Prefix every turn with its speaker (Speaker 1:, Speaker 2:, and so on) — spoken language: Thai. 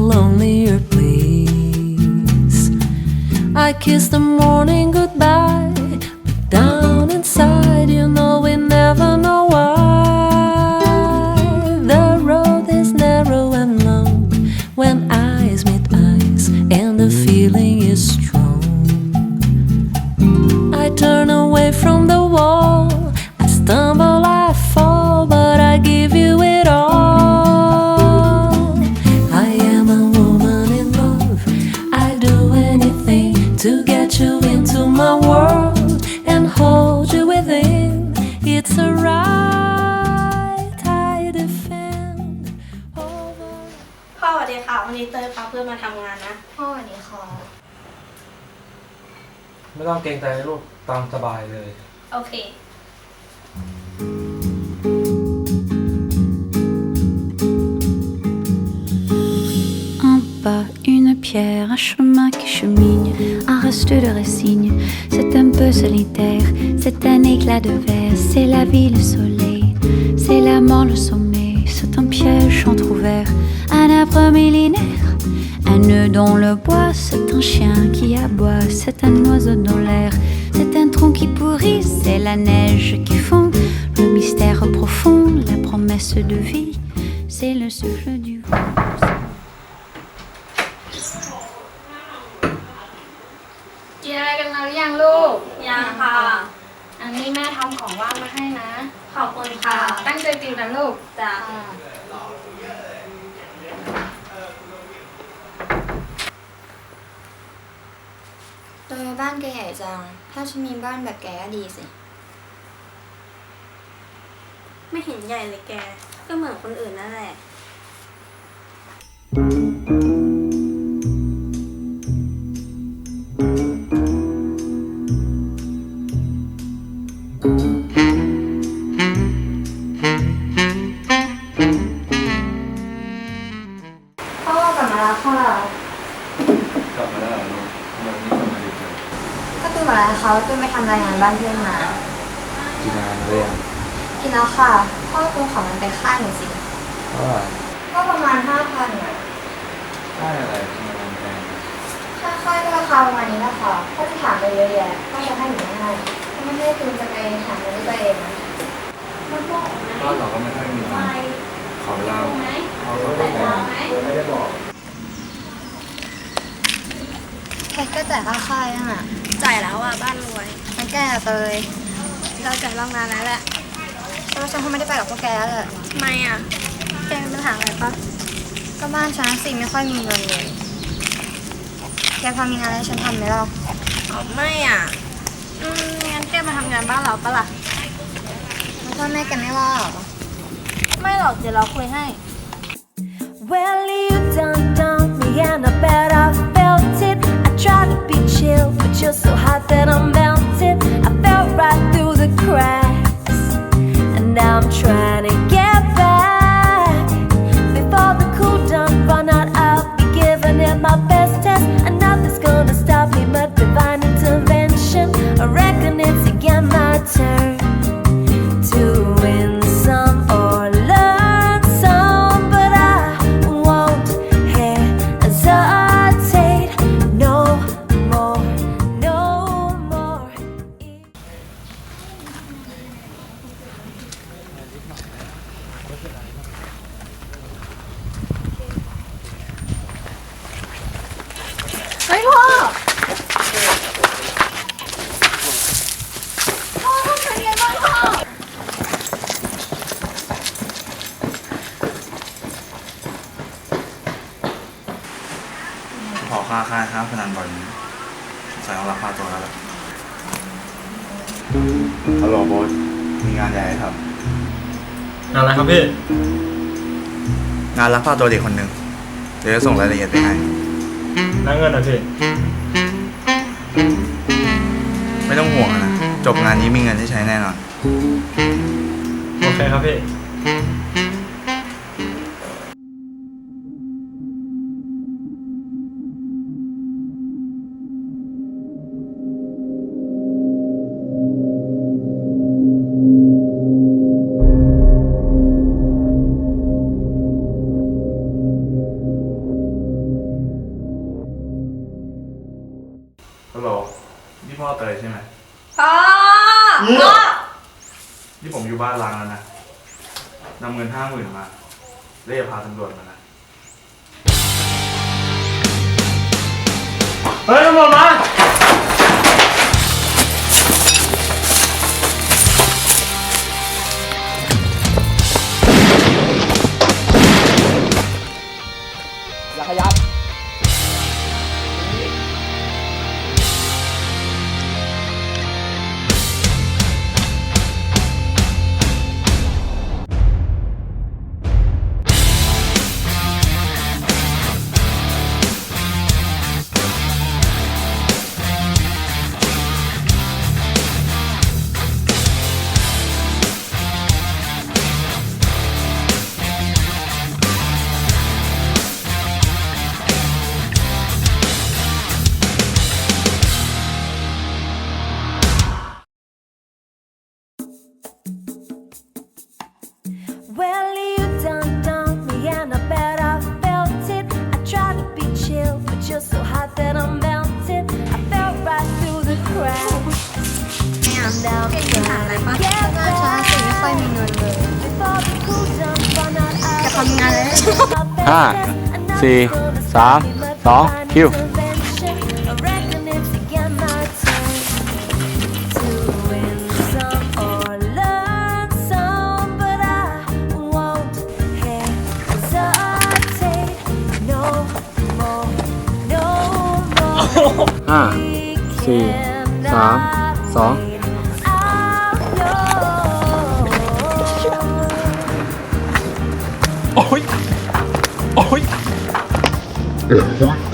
Speaker 1: lonelier place. I kiss the morning goodbye,
Speaker 2: วัสดีค่ะ วันนี้เตยพาเพื่อนมาทำงานนะ
Speaker 3: พ่อวันนี้ค่ะ
Speaker 4: ไม่ต้องเกรงใจนะลูกตามสบายเลย
Speaker 2: โอเค
Speaker 5: En bas, une pierre, un chemin qui chemine, un reste de résigne. C'est un peu solitaire, c'est un éclat de verre, c'est la vie, le soleil, c'est la mort, le sommeil. C'est un piège entrouvert, millénaire, un nœud dans le bois, c'est un chien qui aboie, c'est un oiseau dans l'air, c'est un tronc qui pourrit, c'est la neige qui fond, le mystère profond, la promesse de vie, c'est le souffle du vent.
Speaker 2: บ้า
Speaker 6: นแกใหญ่จัง ถ้าฉันมีบ้านแบบแกก็ดีสิ
Speaker 2: ไม่เห็นใหญ่เลยแก ก็เหมือนคนอื่นนั่นแหละ
Speaker 4: เขา
Speaker 6: ตื่นไปทำรายงานบ้านเพื่อนมา
Speaker 4: กินงานเลยอะ
Speaker 6: กินแล้วค่ะพ่อตัวของมันไปค่าหน่อยสิ
Speaker 4: เท่าไหร่
Speaker 6: ก็ประมาณห้าพันอะ
Speaker 4: ได้อะไรทำไมมันแพง
Speaker 6: ค่าค่ายก็ราคาประมาณนี้แหละค่ะพ่อที่ถามไปเยอะแยะพ่อจะให้หนูไม่ให้ถ้าไม่ให้คืนจะไปหาเงินด้วยตัวเองนะ
Speaker 4: บ้านเราก็ไม่ค่อยมีตังค์ขอเวลาเอาเขาไปแต่ไม่ได้บอก
Speaker 6: แกก็จ่ายค่าค่ายอะ
Speaker 2: จ่ายแล้วอะบ้านรวย
Speaker 6: มันแกเตย
Speaker 2: เราจ่ายรองนานแล้วแหละ
Speaker 6: แต่ว่าฉันคงไม่ได้ไปกับพวกแกแล้วแหละ
Speaker 2: ทำไมอะแกมีปัญหาอะไรปะ
Speaker 6: ก็บ้านฉันสิไม่ค่อยมีเงินเลยแกพอมีงานให้ฉันทำไหมล่ะ
Speaker 2: อ๋อไม่อะอืมงั้นแกมาทำงานบ้านเราปะล่ะ
Speaker 6: แล้วพ่อแม่แกไม่ว่าเหรอ
Speaker 2: ไม่หรอกเดี๋ยวเราคุยให้
Speaker 1: Well, you done done me and I bet to but you're so hot that I'm melted. I fell right through the cracks, and now I'm trying า
Speaker 7: ค่ายค่าพนันบ่อยนี้ใส่เอาราคาตัวแล้วแหละฮัลโหลโบสมีงานใหญ่ให้ท
Speaker 4: งานอะไรครับพี่ำ
Speaker 7: งานรับพาตัวเด็กคนหนึ่งเดี๋ยวจะส่งรายละเอียดไปให้
Speaker 4: นั่งเงินนะพี่
Speaker 7: ไม่ต้องห่วงนะจบงานนี้มีเงินที่ใช้แน่นอน
Speaker 4: โอเคครับพี่
Speaker 7: ฮัลโหลนี่พ่อเตยใช่ไหม
Speaker 2: พ่อพ่อ
Speaker 7: นี่ผมอยู่บ้านล้างแล้วนะนำเงินห้าหมื่นมาแล้วอย่าพาตำรวจมานะเฮ้ยตำรวจมา
Speaker 8: อย่า
Speaker 1: And now I'm
Speaker 2: เก่งอยู่หาอะไรปะ
Speaker 1: trying to
Speaker 2: งานฉัน
Speaker 1: get
Speaker 2: สิไม่ค่อยมีเงินเลย
Speaker 1: back. Before the cool done run out, I
Speaker 2: จะทำงานแล้ว
Speaker 7: ห้าสี่สามสองคิว
Speaker 1: I reckon it's again my turn to win some or learn some, but I won't hesitate no more, no more.
Speaker 7: ห้าสี่สามสอง 对行吗